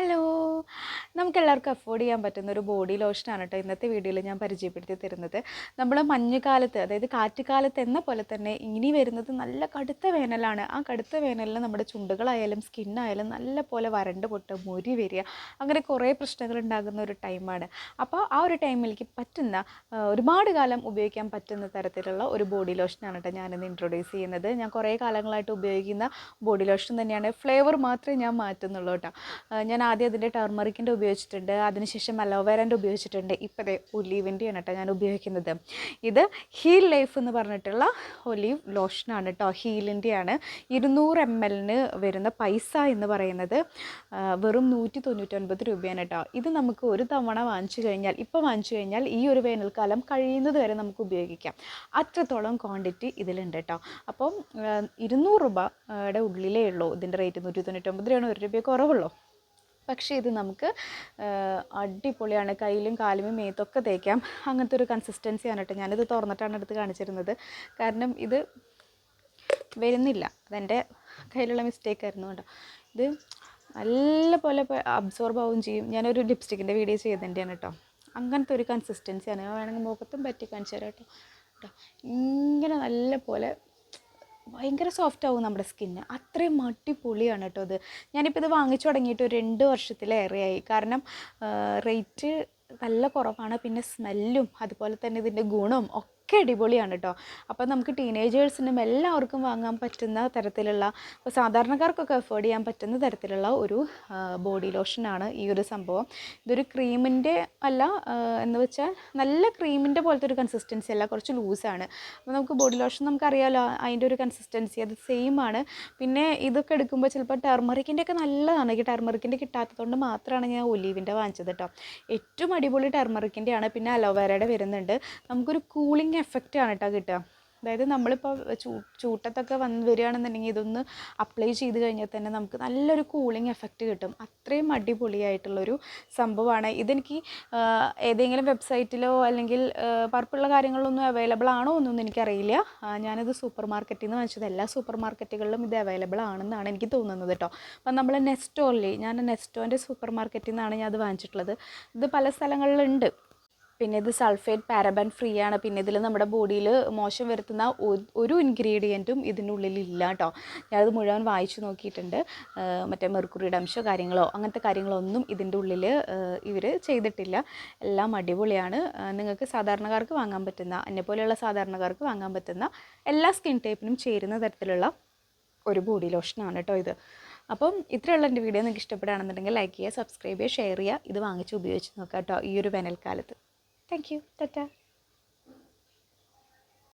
hello. നമുക്കെല്ലാവർക്കും afford ചെയ്യാൻ പറ്റുന്ന ഒരു ബോഡി ലോഷനാണ് കേട്ടോ ഇന്നത്തെ വീഡിയോയിൽ ഞാൻ പരിചയപ്പെടുത്തി തരുന്നത്. നമ്മൾ മഞ്ഞുകാലത്ത് അതായത് കാറ്റുകാലത്ത് എന്ന പോലെ തന്നെ ഇനി വരുന്നത് നല്ല കടുത്ത വേനലാണ്. ആ കടുത്ത വേനലിൽ നമ്മുടെ ചുണ്ടുകളായാലും സ്കിന്നായാലും നല്ല പോലെ വരണ്ട് പൊട്ട് മുരി വരിക. അങ്ങനെ കുറേ പ്രശ്നങ്ങൾ ഉണ്ടാകുന്ന ഒരു ടൈമാണ് അപ്പോൾ ആ ഒരു ടൈമിലേക്ക് പറ്റുന്ന ഒരുപാട് കാലം ഉപയോഗിക്കാൻ പറ്റുന്ന തരത്തിലുള്ള ഒരു ബോഡി ലോഷനാണ് കേട്ടോ ഞാനിന്ന് ഇൻട്രൊഡ്യൂസ് ചെയ്യുന്നത്. ഞാൻ കുറേ കാലങ്ങളായിട്ട് ഉപയോഗിക്കുന്ന ബോഡി ലോഷൻ തന്നെയാണ്. ഫ്ലേവർ മാത്രമേ ഞാൻ മാറ്റുന്നുള്ളൂ കേട്ടോ ഞാൻ ആദ്യം അതിന്റെ ടർമറിക്കിന്റെ ഉപയോഗിച്ചിട്ടുണ്ട്. അതിനുശേഷം അലോവേരന്റെ ഉപയോഗിച്ചിട്ടുണ്ട്. ഇപ്പോൾ ദേ ഒലീവിന്റെയാണ് കേട്ടോ ഞാൻ ഉപയോഗിക്കുന്നത്. ഇത് ഹീൽ ലൈഫ് എന്ന് പറഞ്ഞിട്ടുള്ള ഒലീവ് ലോഷനാണ് കേട്ടോ. ഹീലിന്റെയാണ് ഇരുന്നൂറ് എം എല്ലിന് വരുന്ന പൈസ എന്ന് പറയുന്നത് വെറും നൂറ്റി തൊണ്ണൂറ്റൊൻപത് രൂപയാണ് കേട്ടോ. ഇത് നമുക്ക് ഒരു തവണ വാങ്ങിച്ചു കഴിഞ്ഞാൽ ഇപ്പോൾ വാങ്ങിച്ചു കഴിഞ്ഞാൽ ഈ ഒരു വേനൽക്കാലം കഴിയുന്നത് വരെ നമുക്ക് ഉപയോഗിക്കാം. അത്രത്തോളം ക്വാണ്ടിറ്റി ഇതിലുണ്ട് കേട്ടോ. അപ്പം ഇരുന്നൂറ് രൂപയുടെ ഉള്ളിലേ ഉള്ളൂ ഇതിന്റെ റേറ്റ്. നൂറ്റി തൊണ്ണൂറ്റൊമ്പത് രൂപയാണ്. ഒരു രൂപ കുറവുള്ളൂ. പക്ഷേ ഇത് നമുക്ക് അടിപൊളിയാണ്. കയ്യിലും കാലിലും മേത്തൊക്കെ തേക്കാം. അങ്ങനത്തെ ഒരു കൺസിസ്റ്റൻസിയാണ് കേട്ടോ ഞാനിത് തുറന്നിട്ടാണ് എടുത്ത് കാണിച്ചിരുന്നത്. കാരണം ഇത് വരുന്നില്ല. അതെന്റെ കയ്യിലുള്ള മിസ്റ്റേക്ക് ആയിരുന്നു കേട്ടോ. ഇത് നല്ല പോലെ അബ്സോർബ് ആവുകയും ചെയ്യും. ഞാനൊരു ലിപ്സ്റ്റിക്കിന്റെ വീഡിയോ ചെയ്തതിന്റെയാണ് കേട്ടോ. അങ്ങനത്തെ ഒരു കൺസിസ്റ്റൻസിയാണ് വേണമെങ്കിൽ മുഖത്തും പറ്റി കാണിച്ചു തരാം കേട്ടോ. കേട്ടോ. ഇങ്ങനെ നല്ല പോലെ ഭയങ്കര സോഫ്റ്റ് ആവും നമ്മുടെ സ്കിന്ന് അത്രയും അടിപൊളിയാണ് കേട്ടോ അത് ഞാനിപ്പോൾ ഇത് വാങ്ങിച്ചു തുടങ്ങിയിട്ട് ഒരു രണ്ട് വർഷത്തിലേറെയായി. കാരണം റേറ്റ് നല്ല കുറവാണ്. പിന്നെ സ്മെല്ലും അതുപോലെ തന്നെ ഇതിന്റെ ഗുണവും ഒക്കെ അടിപൊളിയാണ് കേട്ടോ അപ്പോൾ നമുക്ക് ടീനേജേഴ്സിനും എല്ലാവർക്കും വാങ്ങാൻ പറ്റുന്ന തരത്തിലുള്ള ഇപ്പോൾ സാധാരണക്കാർക്കൊക്കെ അഫോർഡ് ചെയ്യാൻ പറ്റുന്ന തരത്തിലുള്ള ഒരു ബോഡി ലോഷനാണ് ഈ ഒരു സംഭവം. ഇതൊരു ക്രീമിന്റെ അല്ല എന്ന് വെച്ചാൽ നല്ല ക്രീമിന്റെ പോലത്തെ ഒരു കൺസിസ്റ്റൻസി അല്ല കുറച്ച് ലൂസാണ് അപ്പോൾ നമുക്ക് ബോഡി ലോഷൻ നമുക്കറിയാമല്ലോ അതിന്റെ ഒരു കൺസിസ്റ്റൻസി അത് സെയിം ആണ്. പിന്നെ ഇതൊക്കെ എടുക്കുമ്പോൾ ചിലപ്പോൾ ടെർമറിക്കിന്റെ ഒക്കെ നല്ലതാണ്. എനിക്ക് ടെർമറിക്കിന്റെ കിട്ടാത്തതുകൊണ്ട് മാത്രമാണ് ഞാൻ ഒലീവിന്റെ വാങ്ങിച്ചത് കേട്ടോ ഏറ്റവും അടിപൊളി ടെർമറിക്കിന്റെ ആണ്. പിന്നെ അലോവേരയുടെ വരുന്നുണ്ട്. നമുക്കൊരു കൂളിംഗ് എഫക്റ്റ് ആണ് കേട്ടോ കിട്ടുക. അതായത് നമ്മളിപ്പോൾ ചൂ ചൂട്ടത്തൊക്കെ വന്ന് വരികയാണെന്നുണ്ടെങ്കിൽ ഇതൊന്ന് അപ്ലൈ ചെയ്ത് കഴിഞ്ഞാൽ തന്നെ നമുക്ക് നല്ലൊരു കൂളിംഗ് എഫക്റ്റ് കിട്ടും. അത്രയും അടിപൊളിയായിട്ടുള്ളൊരു സംഭവമാണ്. ഇതെനിക്ക് ഏതെങ്കിലും വെബ്സൈറ്റിലോ അല്ലെങ്കിൽ പർപ്പുള്ള കാര്യങ്ങളിലൊന്നും അവൈലബിൾ ആണോ എന്നൊന്നും എനിക്കറിയില്ല. ഞാനിത് സൂപ്പർ മാർക്കറ്റിൽ നിന്ന് വാങ്ങിച്ചത്. എല്ലാ സൂപ്പർ മാർക്കറ്റുകളിലും ഇത് അവൈലബിൾ ആണെന്നാണ് എനിക്ക് തോന്നുന്നത് കേട്ടോ അപ്പം നമ്മൾ നെസ്റ്റോല്ലേ ഞാൻ നെസ്റ്റോന്റെ സൂപ്പർ മാർക്കറ്റിൽ നിന്നാണ് ഞാൻ അത് വാങ്ങിച്ചിട്ടുള്ളത്. ഇത് പല സ്ഥലങ്ങളിലുണ്ട്. പിന്നെ ഇത് സൾഫേറ്റ് പാരബൻ ഫ്രീ ആണ്. പിന്നെ ഇതിൽ നമ്മുടെ ബോഡിയിൽ മോശം വരുത്തുന്ന ഒരു ഇൻഗ്രീഡിയന്റും ഇതിന്റെ ഉള്ളിലില്ല കേട്ടോ ഞാനത് മുഴുവൻ വായിച്ചു നോക്കിയിട്ടുണ്ട്. മറ്റേ മെർക്കുറിയുടെ അംശമോ കാര്യങ്ങളോ അങ്ങനത്തെ കാര്യങ്ങളൊന്നും ഇതിന്റെ ഉള്ളിൽ ഇവർ ചെയ്തിട്ടില്ല. എല്ലാം അടിപൊളിയാണ്. നിങ്ങൾക്ക് സാധാരണക്കാർക്ക് വാങ്ങാൻ പറ്റുന്ന എന്നെപ്പോലെയുള്ള സാധാരണക്കാർക്ക് വാങ്ങാൻ പറ്റുന്ന എല്ലാ സ്കിൻ ടൈപ്പിനും ചേരുന്ന തരത്തിലുള്ള ഒരു ബോഡി ലോഷനാണ് കേട്ടോ ഇത്. അപ്പം ഇത്രയുള്ള എന്റെ വീഡിയോ നിങ്ങൾക്ക് ഇഷ്ടപ്പെടുകയാണെന്നുണ്ടെങ്കിൽ ലൈക്ക് ചെയ്യുക സബ്സ്ക്രൈബ് ചെയ്യുക ഷെയർ ചെയ്യുക. ഇത് വാങ്ങിച്ച് ഉപയോഗിച്ച് നോക്കാം കേട്ടോ ഈ ഒരു വേനൽക്കാലത്ത്. Thank you. Ta-ta.